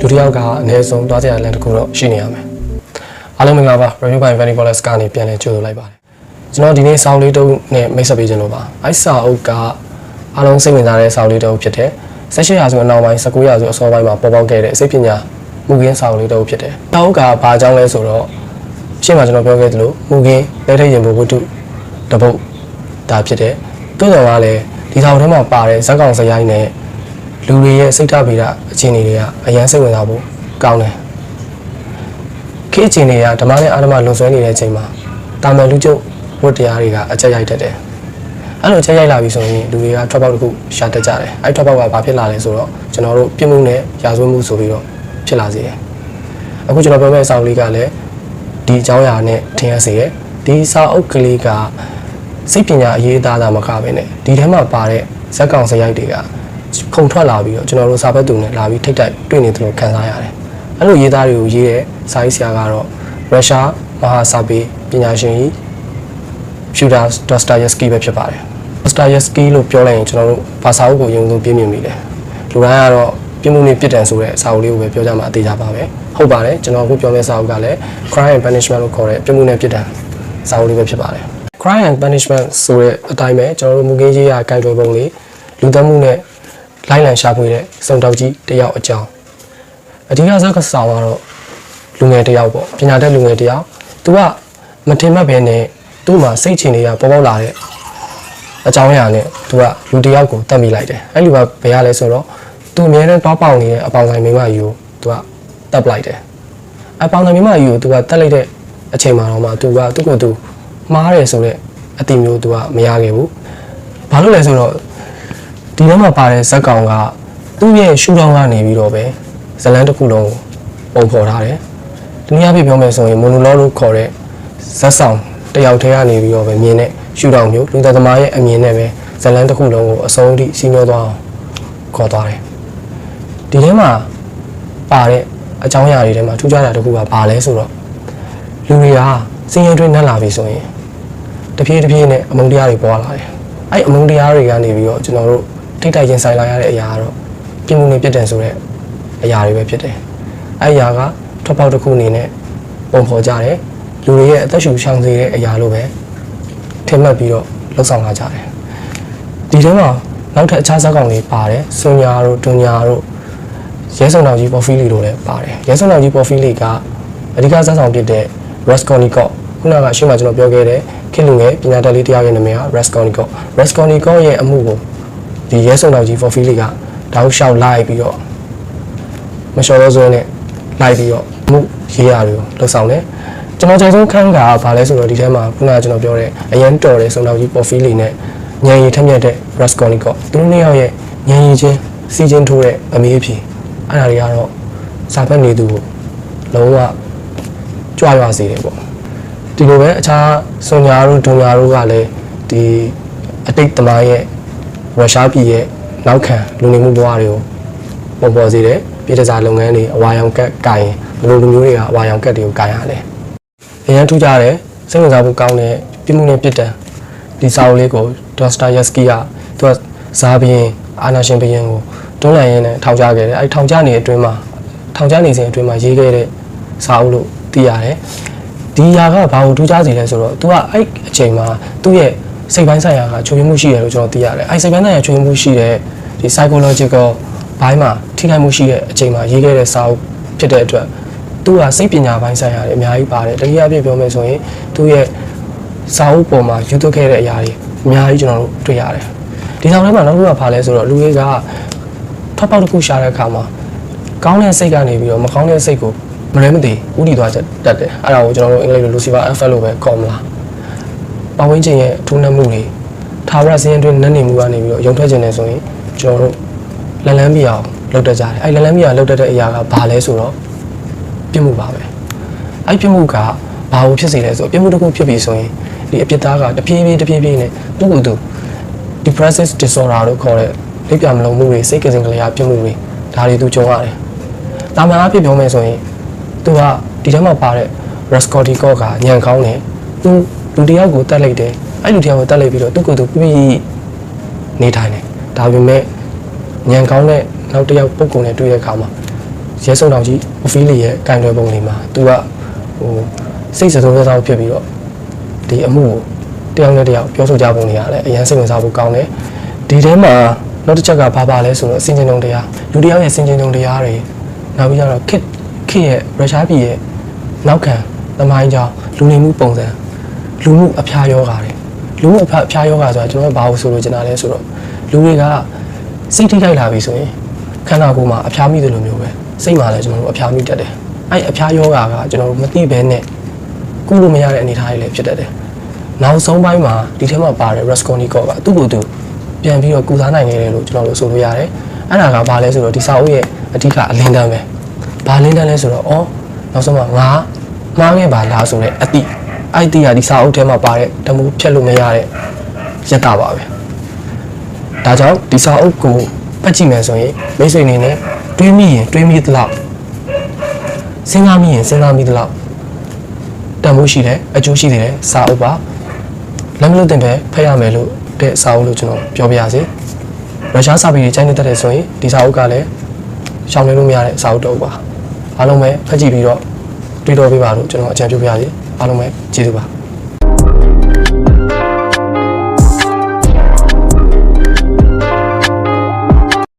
လူတစ်ယောက်ကအနည်းဆုံးသွားစရာလမ်းတစ်ခုတော့ရှိနေရမယ်အားလုံးမင်္ဂလာပါ review by Vanny Police ကနေပြန်လည်ကြိုဆိုလိုက်ပါတယ်ကျွန်တော်ဒီနေ့စောင်းလေးတုံးနဲ့မိတ်ဆက်ပေးခြင်းလို့ပါအိုက်စာအုပ်ကအားလုံးစိတ်ဝင်စားတဲ့စောင်းလေးတုံးဖြစ်တယ်18ရာစုအနောက်ပိုင်း19ရာစုအစောပိုင်းမှာပေါ်ပေါက်ခဲ့တဲ့အစိတ်ပညာမူကင်းစောင်းလေးတုံးဖြစ်တယ်စောင်းအုပ်ကဘာအကြောင်းလဲဆိုတော့ရှင်းမှာကျွန်တော်ပြောခဲ့သလိုမူကင်းလက်ထိတ်ရင်ဘုဝတ္ထုတပုတ်ဒါဖြစ်တယ်တိုးတော်ကလည်းဒီဆောင်ထဲမှာပါတဲ့ဇက်ကောင်စရိုင်းနဲ့ လူတွေရဲ့စိတ်ဓာတ်ဗေဒအခြေအနေတွေကအရန်စိတ်ဝင်စားဖို့ကောင်းတယ်ခေတ်အခြေအနေကဓမ္မနဲ့အာဓမ္မလွန်ဆွဲနေတဲ့အချိန်မှာတာမန်လူကျုပ်ဝတ်တရားတွေကအချက်ရိုက်တတ်တယ်အဲ့လိုချက်ရိုက်လာပြီဆိုရင်လူတွေကထွက်ပေါက်တစ်ခုရှာတတ်ကြတယ်အဲ့ထွက်ပေါက်ကဘာဖြစ်လာလဲဆိုတော့ကျွန်တော်တို့ပြစ်မှုနဲ့ရာဇဝတ်မှုဆိုပြီးတော့ဖြစ်လာစေတယ်အခုကျွန်တော်ပြောမယ့်အစာအုပ်လေးကလည်းဒီအကြောင်းအရာနဲ့ထင်ရစေရဲ့ဒီစာအုပ်ကလေးကစိတ်ပညာအရေးအသားသာမကပဲနဲ့ဒီထဲမှာပါတဲ့ဇက်ကောင်စရိုက်တွေက ခုံထွက်လာပြီးတော့ကျွန်တော်တို့စာဖတ်သူနဲ့လာပြီးထိတ်တိုက်တွေ့နေတယ်လို့ခံစားရတယ်။အဲ့လိုရေးသားတွေကိုရေးတဲ့စာရေးဆရာကတော့ရုရှားမဟာစာပေပညာရှင်ကြီးဖြူဒါဒစတာယက်စကီပဲဖြစ်ပါတယ်။ဒစတာယက်စကီလို့ပြောလိုက်ရင်ကျွန်တော်တို့ဘာစာအုပ်ကိုအရင်ဆုံးပြင်းပြနေတယ်။လူတိုင်းကတော့ပြင်းမှုနဲ့ပြစ်ဒဏ်ဆိုတဲ့စာအုပ်လေးကိုပဲပြောကြမှာအသေးကြပါပဲ။ဟုတ်ပါတယ်ကျွန်တော်အခုပြောမယ့်စာအုပ်ကလည်း crime and punishment လို့ခေါ်တဲ့ပြင်းမှုနဲ့ပြစ်ဒဏ်စာအုပ်လေးပဲဖြစ်ပါတယ်။ crime and punishment ဆိုတဲ့အတိုင်းပဲကျွန်တော်တို့မူကင်းကြီးရဂိုင်တွယ်ပုံလေးလူသတ်မှုနဲ့ လိုက်လံရှာဖွေတဲ့စုံတောက်ကြီးတယောက်အကြောင်းအဓိကဇက်ကစားကတော့လူငယ်တယောက်ပေါ့ပညာတတ်လူငယ်တယောက်သူကမထင်မှတ်ဘဲနဲ့သူ့မှာစိတ်ချတွေကပေါ်ပေါက်လာတဲ့အကြောင်းအရာနဲ့သူကလူတယောက်ကိုတတ်မိလိုက်တယ်အဲ့လူကဘယ်ရလဲဆိုတော့သူအမြဲတမ်းတောက်ပေါက်နေတဲ့အပေါင်ဆိုင်မိန်းမကြီးကိုသူကတတ်ပလိုက်တယ်အပေါင်ဆိုင်မိန်းမကြီးကိုသူကတတ်လိုက်တဲ့အချိန်မှာတော့မှသူကသူ့ကိုယ်သူမှားတယ်ဆိုတဲ့အတိမျိုးသူကမရခဲ့ဘူးဘာလို့လဲဆိုတော့ ဒီထဲမှာပါတဲ့ဇက်ကောင်ကသူ့ရဲ့ရှူတောင်းကနေပြီးတော့ပဲဇလန်းတစ်ခုလုံးကိုပုံဖော်ထားတယ်။တနည်းအားဖြင့်ပြောမယ်ဆိုရင်မိုနိုလောလို့ခေါ်တဲ့ဇက်ဆောင်တယောက်တည်းကနေပြီးတော့ပဲမြင်တဲ့ရှူတောင်းမျိုးလူသက်သမားရဲ့အမြင်နဲ့ပဲဇလန်းတစ်ခုလုံးကိုအဆုံးအထိစီးမျောသွားအောင်ခေါ်သွားတယ်။ဒီထဲမှာပါတဲ့အကြောင်းအရာတွေထဲမှာထူးခြားတာတစ်ခုကဘာလဲဆိုတော့လူတွေကစင်ရင်တွင်းနှက်လာပြီဆိုရင်တပြေးတပြေးနဲ့အမုန်းတရားတွေပေါ်လာတယ်။အဲ့အမုန်းတရားတွေကနေပြီးတော့ကျွန်တော်တို့ ထိတ်တိုက်ရင်ဆိုင်လာရတဲ့အရာကတော့ပြင်မှုနေပြစ်တယ်ဆိုတဲ့အရာတွေပဲဖြစ်တယ်။အဲ့အရာကထွက်ပေါက်တစ်ခုအနေနဲ့ပုံဖော်ကြတယ်။လူတွေရဲ့အသက်ရှူရှောင်စေတဲ့အရာလို့ပဲထင်မှတ်ပြီးတော့လှုပ်ဆောင်လာကြတယ်။ဒီထဲမှာနောက်ထပ်အခြားဇာတ်ကောင်တွေပါတယ်။ဆွညာတို့တွညာတို့ရဲဆောင်တော်ကြီးပေါ်ဖီလီတို့လည်းပါတယ်။ရဲဆောင်တော်ကြီးပေါ်ဖီလီကအဓိကဇာတ်ဆောင်ဖြစ်တဲ့ Raskolnikov ခုနကရှင်းမှကျွန်တော်ပြောခဲ့တဲ့ခင်လူငယ်ပညာတတ်လေးတရားရဲ့နာမည်က Raskolnikov Raskolnikov ရဲ့အမှုကို ဒီရဲစုံတော်ကြီး for fee လေးကတောက်လျှောက်လိုက်ပြီးတော့မလျှော်တော့စွဲနဲ့လိုက်ပြီးတော့မှုရေးရတွေကိုလှုပ်ဆောင်တယ်ကျွန်တော်ကြိုက်ဆုံးခန်းကဘာလဲဆိုတော့ဒီထဲမှာခုနကကျွန်တော်ပြောတဲ့အရန်တော်တဲ့စုံတော်ကြီး for fee လေးနဲ့ညံရီထက်မြက်တဲ့ Raskolnikov သူတို့နှစ်ယောက်ရဲ့ညံရီချင်းစီချင်းထိုးတဲ့အမေးအဖြေအဲ့ဒါတွေကတော့စာဖတ်နေသူကိုလုံးဝကြွရွာစေတယ်ပေါ့ဒီလိုပဲအခြားစွန်ညာတို့ဒုံညာတို့ကလည်းဒီအတိတ်သမားရဲ့ ရုရှားပြည်ရဲ့နောက်ခံလူနေမှုဘဝတွေကိုပုံပေါ်စေတယ်ပြည်ထစားလုပ်ငန်းတွေအဝါရောင်ကက်ကင်ဘယ်လိုလူမျိုးတွေကအဝါရောင်ကက်တွေကိုကင်ရလဲအရင်ထူးကြတယ်စိတ်ဝင်စားဖို့ကောင်းတဲ့ပြည်မှုနဲ့ပြည်တံဒီစာအုပ်လေးကိုဒေါစတာယက်စကီကသူကဇာဘီရင်အာနာရှင်ဘီရင်ကိုတွန်းလှန်ရင်းနဲ့ထောင်ချခဲ့တယ်အဲထောင်ချနေအတွင်းမှာထောင်ချနေစဉ်အတွင်းမှာရေးခဲ့တဲ့စာအုပ်လို့သိရတယ်ဒီຢာကဘာကိုထူးခြားစေလဲဆိုတော့ तू ကအဲ့အချိန်မှာသူ့ရဲ့ စိတ်ပိုင်းဆိုင်ရာကချွေမှုရှိတယ်လို့ကျွန်တော်သိရတယ်အဲ့စိတ်ပိုင်းဆိုင်ရာချွေမှုရှိတဲ့ဒီ psychological ဘိုင်းမှာထိခိုက်မှုရှိတဲ့အချိန်မှာရေးခဲ့တဲ့စာအုပ်ဖြစ်တဲ့အတွက်သူကစိတ်ပညာပိုင်းဆိုင်ရာတွေအများကြီးပါတယ်တတိယအပြည့်ပြောမယ်ဆိုရင်သူ့ရဲ့စာအုပ်ပေါ်မှာယူသွခဲ့တဲ့အရာတွေအများကြီးကျွန်တော်တို့တွေ့ရတယ်ဒီဆောင်ထဲမှာနောက်တစ်ခုကဘာလဲဆိုတော့လူတွေကထောက်ပေါက်တစ်ခုရှာတဲ့အခါမှာကောင်းတဲ့စိတ်ကနေပြီးတော့မကောင်းတဲ့စိတ်ကိုမလွဲမသွေဥတီသွားချက်တက်တယ်အဲ့ဒါကိုကျွန်တော်တို့အင်္ဂလိပ်လို Lucifer effect လို့ပဲခေါ်မလား ပတ်ဝန်းကျင်ရဲ့ထိုးနှက်မှုတွေထာဝရစည်းရင်တွင်နက်နေမှုကနေပြီးတော့ရုံထွက်ခြင်းနေဆိုရင်ကျွန်တော်တို့လန်လန်းပြအောင်လုပ်တတ်ကြတယ်အဲ့လန်လန်းပြအောင်လုပ်တတ်တဲ့အရာကဘာလဲဆိုတော့ပြစ်မှုပါပဲအဲ့ပြစ်မှုကဘာကိုဖြစ်စေလဲဆိုတော့ပြစ်မှုတစ်ခုဖြစ်ပြီဆိုရင်ဒီအပြစ်သားကတဖြည်းဖြည်းတဖြည်းဖြည်းနဲ့သူ့ကိုယ်သူ depressive disorder လို့ခေါ်တဲ့လက်ပြမလုံးမှုတွေစိတ်ကစင်ကလေးအားပြစ်မှုတွေဒါတွေသူကြုံရတယ်။တာမန်အဖြစ်ပြောမယ်ဆိုရင်သူကဒီထဲမှာပါတဲ့ Raskolnikov ကညံကောင်းတယ်သူ လူတစ်ယောက်ကိုတတ်လိုက်တယ်အဲ့လူတစ်ယောက်ကိုတတ်လိုက်ပြီးတော့သူ့ကိုယ်သူပြပြနေထိုင်တယ်ဒါပေမဲ့ညံကောင်းတဲ့နောက်တစ်ယောက်ပုံကုန်နဲ့တွေ့တဲ့အခါမှာရဲစုံတော်ကြီးအဖီးလီရဲ့ကင်တွယ်ပုံလေးမှာသူကဟိုစိတ်စစိုးစားဖြစ်ပြီးတော့ဒီအမှုကိုတယောက်နဲ့တယောက်ပြောဆိုကြပုံတွေကလည်းအရင်စိတ်ဝင်စားဖို့ကောင်းတယ်ဒီထဲမှာနောက်တစ်ချက်ကဘာပါလဲဆိုတော့စင်ကျင်တုံတရားလူတစ်ယောက်ရဲ့စင်ကျင်တုံတရားတွေနောက်ပြီးတော့ခစ်ခစ်ရဲ့ရုရှားပြည်ရဲ့နောက်ခံသမိုင်းကြောင်းလူနေမှုပုံစံ လူမှုအဖျားယောဂါတွေလူမှုအဖျားအဖျားယောဂါဆိုတာကျွန်တော်ကဘာလို့ဆိုလို့ကျင်တာလဲဆိုတော့လူတွေကစိတ်ထိခိုက်လာပြီဆိုရင်ခန္ဓာကိုယ်မှာအဖျားမိတယ်လို့မျိုးပဲစိတ်မှာလည်းကျွန်တော်တို့အဖျားမိတတ်တယ်အဲ့အဖျားယောဂါကကျွန်တော်တို့မသိဘဲနဲ့ကုလို့မရတဲ့အနေအထားတွေလည်းဖြစ်တတ်တယ်နောက်ဆုံးပိုင်းမှာဒီထဲမှာပါတဲ့ Raskolnikov ကသူ့ကိုယ်သူပြန်ပြီးတော့ကုစားနိုင်နေတယ်လို့ကျွန်တော်တို့ဆိုလို့ရတယ်အဲ့ဒါကဘာလဲဆိုတော့ဒီစာအုပ်ရဲ့အဓိကအလင်းတန်းပဲဘာလင်းတန်းလဲဆိုတော့အော်နောက်ဆုံးမှာငါမှားခဲ့ပါလားဆိုတဲ့အတိ အဲ့ဒီကဒီစာအုပ်ထဲမှာပါတဲ့တမှုဖြတ်လို့မရတဲ့ရတ္တပါပဲဒါကြောင့်ဒီစာအုပ်ကိုဖတ်ကြည့်မယ်ဆိုရင်မိတ်ဆွေအနေနဲ့တွေးမိရင်တွေးမိသလောက်စဉ်းစားမိရင်စဉ်းစားမိသလောက်တန်ဖိုးရှိတယ်အကျိုးရှိတယ်စာအုပ်ပါလက်မလွတ်တင်ပဲဖတ်ရမယ်လို့တဲ့စာအုပ်လို့ကျွန်တော်ပြောပြရစီရုရှားစာပေတွေချိန်နေတတ်တယ်ဆိုရင်ဒီစာအုပ်ကလည်းရှောင်နေလို့မရတဲ့စာအုပ်တစ်အုပ်ပါအားလုံးပဲဖတ်ကြည့်ပြီးတော့တွေးတော်ပေးပါလို့ကျွန်တော်အကြံပြုပြရစီ အားလုံးပဲကျေးဇူးပါ